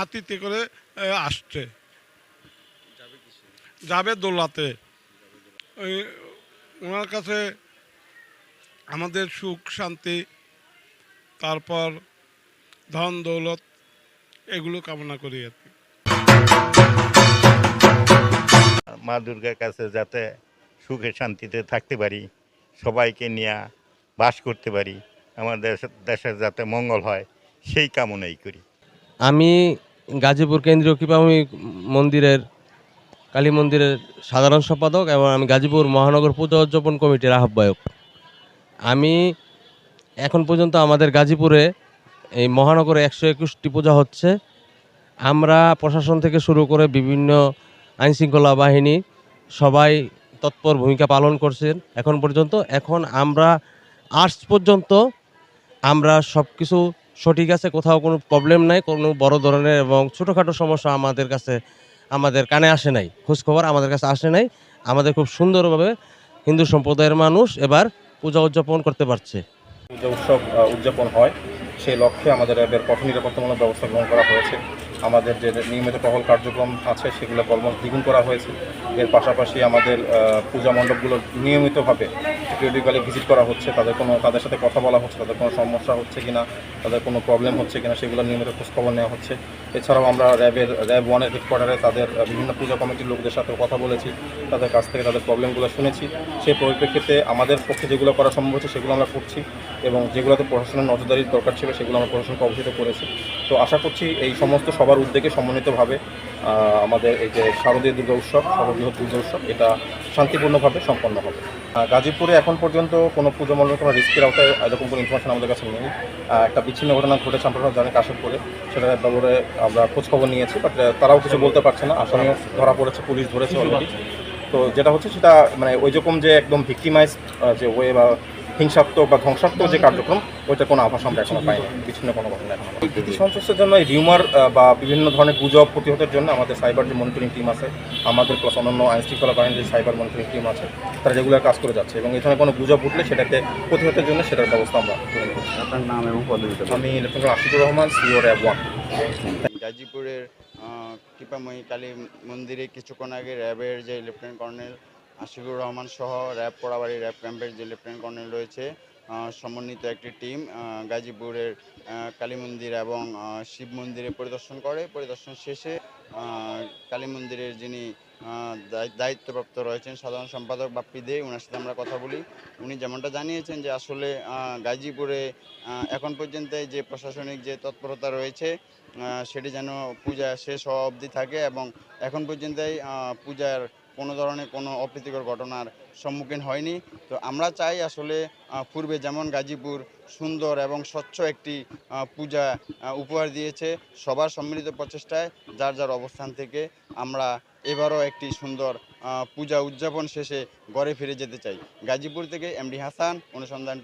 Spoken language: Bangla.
গাড়িতে করে আসছে। যাবে দোলাতে। ওই ওনার কাছে আমাদের সুখ শান্তি তারপর ধন দৌলত এগুলো কামনা করি আর কি। মা দুর্গার কাছে যাতে সুখে শান্তিতে থাকতে পারি সবাইকে নিয়ে বাস করতে পারি আমাদের দেশের যাতে মঙ্গল হয় সেই কামনাই করি। আমি গাজীপুর কেন্দ্রীয় কৃপাভূমি মন্দিরের, কালী মন্দিরের সাধারণ সম্পাদক এবং আমি গাজীপুর মহানগর পূজা উদযাপন কমিটির আহ্বায়ক। আমি এখন পর্যন্ত আমাদের গাজীপুরে এই মহানগরে একশো একুশটি পূজা হচ্ছে। আমরা প্রশাসন থেকে শুরু করে বিভিন্ন আইনশৃঙ্খলা বাহিনী সবাই তৎপর ভূমিকা পালন করছেন এখন পর্যন্ত। এখন আমরা আর্টস পর্যন্ত আমরা সব কিছু সঠিক আছে, কোথাও কোনো প্রবলেম নাই, কোনো বড় ধরনের এবং ছোটোখাটো সমস্যা আমাদের কাছে, আমাদের কানে আসে নাই, খোঁজখবর আমাদের কাছে আসে নাই। আমাদের খুব সুন্দরভাবে হিন্দু সম্প্রদায়ের মানুষ এবার পূজা উদযাপন করতে পারছে। পূজা উৎসব উদযাপন হয়। সেই লক্ষ্যে আমাদের র্যাবের পথ নিরাপত্তামূলক ব্যবস্থা গ্রহণ করা হয়েছে। আমাদের যে নিয়মিত টহল কার্যক্রম আছে, সেগুলো কর্ম দ্বিগুণ করা হয়েছে। এর পাশাপাশি আমাদের পূজা মণ্ডপগুলো নিয়মিতভাবে পিরিয়ডিক্যালি ভিজিট করা হচ্ছে। তাদের কোনো, তাদের সাথে কথা বলা হচ্ছে, তাদের কোনো সমস্যা হচ্ছে কিনা, তাদের কোনো প্রবলেম হচ্ছে কিনা, সেগুলো নিয়মিত খোঁজখবর নেওয়া হচ্ছে। এছাড়াও আমরা র্যাবের র্যাব ওয়ানের হেডকোয়ার্টারে তাদের বিভিন্ন পূজা কমিটির লোকদের সাথে কথা বলেছি। তাদের কাছ থেকে তাদের প্রবলেমগুলো শুনেছি। সেই পরিপ্রেক্ষিতে আমাদের পক্ষে যেগুলো করা সম্ভব হচ্ছে, সেগুলো আমরা করছি এবং যেগুলোতে প্রশাসনের নজরদারির দরকার ছিল সেগুলো আমরা প্রশাসনকে অবহিত করেছি। তো আশা করছি এই সমস্ত সবার উদ্যোগে সমন্বিতভাবে আমাদের এই যে শারদীয় দুর্গা উৎসব সর্ববৃহৎ দুর্গা উৎসব, এটা শান্তিপূর্ণভাবে সম্পন্ন হবে। গাজীপুরে এখন পর্যন্ত কোনো পুজো মণ্ডল কোনো রিস্কের আওতায় এরকম কোনো ইনফরমেশন আমাদের কাছে নেই। একটা বিচ্ছিন্ন ঘটনা ঘটেছে আমরা জানি কাশিমপুরে সেটা ব্যাপারে আমরা খোঁজখবর নিয়েছি বাট তারাও কিছু বলতে পারছে না। আসামিও ধরা পড়েছে, পুলিশ ধরেছে অলরেডি তো যেটা হচ্ছে সেটা মানে ওই রকম যে একদম ভিক্টিমাইজ যে ওয়ে বা হিংসাত্মক বা ধ্বংসাত্মক যে কার্যক্রম ওইটা কোনো আভাস আমরা এখনও পাইনি বিচ্ছিন্ন কোনো ঘটনা এখনও। এই ভীতি সন্ত্রাসের জন্য এই রিউমার বা বিভিন্ন ধরনের গুজব প্রতিহতের জন্য আমাদের সাইবার যে মনিটরিং টিম আছে আমাদের প্লাস অন্যান্য আইন শৃঙ্খলা বাহিনীর যে সাইবার মনিটরিং টিম আছে তারা রেগুলার কাজ করে যাচ্ছে এবং এখানে কোনো গুজব উঠলে সেটাকে প্রতিহতের জন্য সেটার ব্যবস্থা আমরা আপনার নাম এবং পদবিটা আমি lieutenant Ashikur Rahman CO RAB one গাজীপুরের কৃপাময়ী কালী মন্দিরে কিছুক্ষণ আগে র্যাবের যে লেফটেন্যান্ট কর্নেল আশিকুর রহমান সহ র্যাব পোড়াবাড়ি, র্যাব ক্যাম্পের যে লেফটেন্যান্ট কর্নেল রয়েছে। সমন্বিত একটি টিম গাজীপুরের কালী মন্দির এবং শিব মন্দিরে পরিদর্শন করে। পরিদর্শন শেষে কালী মন্দিরের যিনি দায়িত্বপ্রাপ্ত রয়েছেন সাধারণ সম্পাদক বাপ্পি দে ওনার সাথে আমরা কথা বলি। উনি যেমনটা জানিয়েছেন যে আসলে গাজীপুরে এখন পর্যন্ত যে প্রশাসনিক যে তৎপরতা রয়েছে সেটি যেন পূজা শেষ হওয়া অবধি থাকে এবং এখন পর্যন্তই পূজার কোনো ধরনের কোনো অপ্রীতিকর ঘটনার সম্মুখীন হয়নি। তো আমরা চাই আসলে পূর্বে যেমন গাজীপুর সুন্দর এবং স্বচ্ছ একটি পূজা উপহার দিয়েছে, সবার সম্মিলিত প্রচেষ্টায় যার যার অবস্থান থেকে আমরা এবারও একটি সুন্দর পূজা উদযাপন শেষে ঘরে ফিরে যেতে চাই। গাজীপুর থেকে এমডি হাসান, অনুসন্ধান